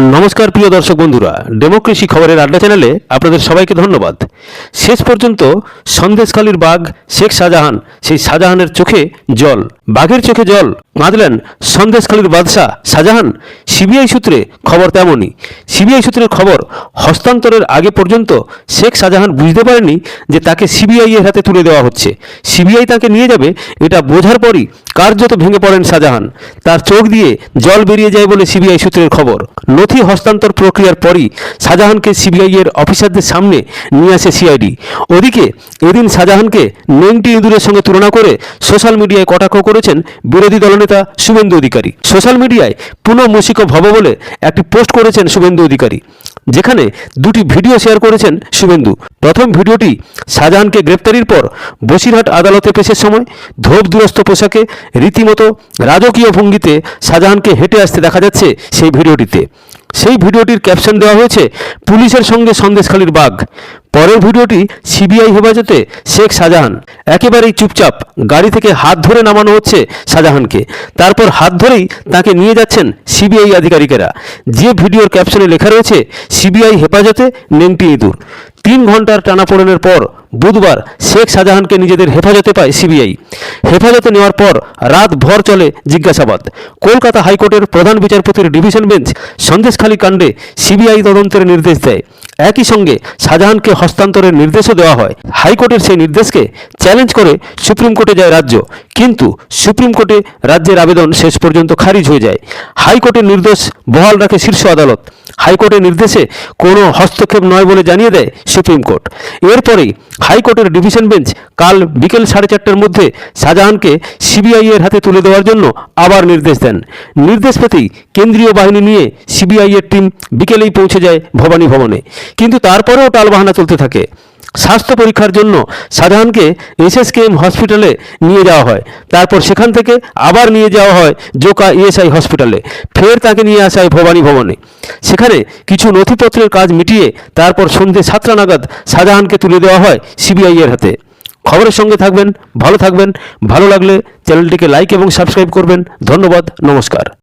no নমস্কার, প্রিয় দর্শক বন্ধুরা। ডেমোক্রেসি খবরের আড্ডা চ্যানেলে আপনাদের সবাইকে ধন্যবাদ। শেষ পর্যন্ত সন্দেশখালীর বাঘ শেখ শাহজাহান, সেই শাহজাহানের চোখে জল। বাঘের চোখে জল বাঁধলেন সন্দেশখালীর বাদশাহ শাহজাহান। সিবিআই সূত্রে খবর তেমনই। সিবিআই সূত্রের খবর, হস্তান্তরের আগে পর্যন্ত শেখ শাহজাহান বুঝতে পারেনি যে তাকে সিবিআই এর হাতে তুলে দেওয়া হচ্ছে। সিবিআই তাকে নিয়ে যাবে, এটা বোঝার পরই কার্যত ভেঙে পড়েন শাহজাহান। তার চোখ দিয়ে জল বেরিয়ে যায় বলে সিবিআই সূত্রের খবর। নথি হস্তান্তর প্রক্রিয়ার পরই শাহজাহানকে সিবিআই এর অফিসারদের সামনে নিয়ে আসে সিআইডি। ওদিকে এদিন শাহজাহানকে নেংটি ইঁদুরের সঙ্গে তুলনা করে সোশ্যাল মিডিয়ায় কটাক্ষ করেছেন বিরোধী দলনেতা শুভেন্দু অধিকারী। সোশ্যাল মিডিয়ায় পুনঃ মুশিক ভব বলে একটি পোস্ট করেছেন শুভেন্দু অধিকারী, যেখানে দুটি ভিডিও শেয়ার করেছেন শুভেন্দু। প্রথম ভিডিওটি শাহজাহানকে গ্রেপ্তারির পর বসিরহাট আদালতে পেশের সময় ধোপ দুরস্ত পোশাকে রীতিমতো রাজকীয় ভঙ্গিতে শাহজাহানকে হেঁটে আসতে দেখা যাচ্ছে সেই ভিডিওটিতে। সেই ভিডিওটির ক্যাপশন দেওয়া হয়েছে, পুলিশের সঙ্গে সন্দেশখালীর বাঘ। পরের ভিডিওটি সিবিআই হেফাজতে শেখ শাহজাহান। একেবারেই চুপচাপ গাড়ি থেকে হাত ধরে নামানো হচ্ছে শাহজাহানকে। তারপর হাত ধরেই তাকে নিয়ে যাচ্ছেন সিবিআই আধিকারিকেরা। যে ভিডিওর ক্যাপশনে লেখা রয়েছে, সিবিআই হেফাজতে নেন্টি ইঁদুর। তিন ঘণ্টার টানাপোড়েনের পর বুধবার শেখ শাহজাহানকে নিজেদের হেফাজতে পায় সিবিআই। হেফাজতে নেওয়ার পর রাত ভর চলে জিজ্ঞাসাবাদ। কলকাতা হাইকোর্টের প্রধান বিচারপতির ডিভিশন বেঞ্চ সন্দেশখালী কাণ্ডে সিবিআই তদন্তের নির্দেশ দেয়। একই সঙ্গে শাহজাহানকে হস্তান্তরের নির্দেশও দেওয়া হয়। হাইকোর্টের সেই নির্দেশকে চ্যালেঞ্জ করে সুপ্রিম কোর্টে যায় রাজ্য। কিন্তু সুপ্রিম কোর্টে রাজ্যের আবেদন শেষ পর্যন্ত খারিজ হয়ে যায়। হাইকোর্টের নির্দেশ বহাল রাখে শীর্ষ আদালত। হাইকোর্টের নির্দেশে কোনো হস্তক্ষেপ নয় বলে জানিয়ে দেয় সুপ্রিম কোর্ট। এরপরেই হাইকোর্টের ডিভিশন বেঞ্চ কাল বিকেল সাড়ে চারটার মধ্যে শাহজাহানকে সিবিআই এর হাতে তুলে দেওয়ার জন্য আবার নির্দেশ দেন। নির্দেশ পেতেই কেন্দ্রীয় বাহিনী নিয়ে সিবিআই এর টিম বিকেলেই পৌঁছে যায় ভবানী ভবনে। কিন্তু তারপরেও টালবাহানা চলতে থাকে। স্বাস্থ্য পরীক্ষার জন্য শাহজাহানকে এসএসকেএম হসপিটালে নিয়ে যাওয়া হয়। তারপর সেখান থেকে আবার নিয়ে যাওয়া হয় জোকা ইএসআই হসপিটালে। ফের তাকে নিয়ে আসা হয় ভবানী ভবনে। সেখানে কিছু নথিপত্রের কাজ মিটিয়ে তারপর সন্ধ্যে সাতটা নাগাদ শাহজাহানকে তুলে দেওয়া হয় সিবিআইয়ের হাতে। খবরের সঙ্গে থাকবেন, ভালো থাকবেন, ভালো লাগলে চ্যানেলটিকে লাইক এবং সাবস্ক্রাইব করবেন। ধন্যবাদ, নমস্কার।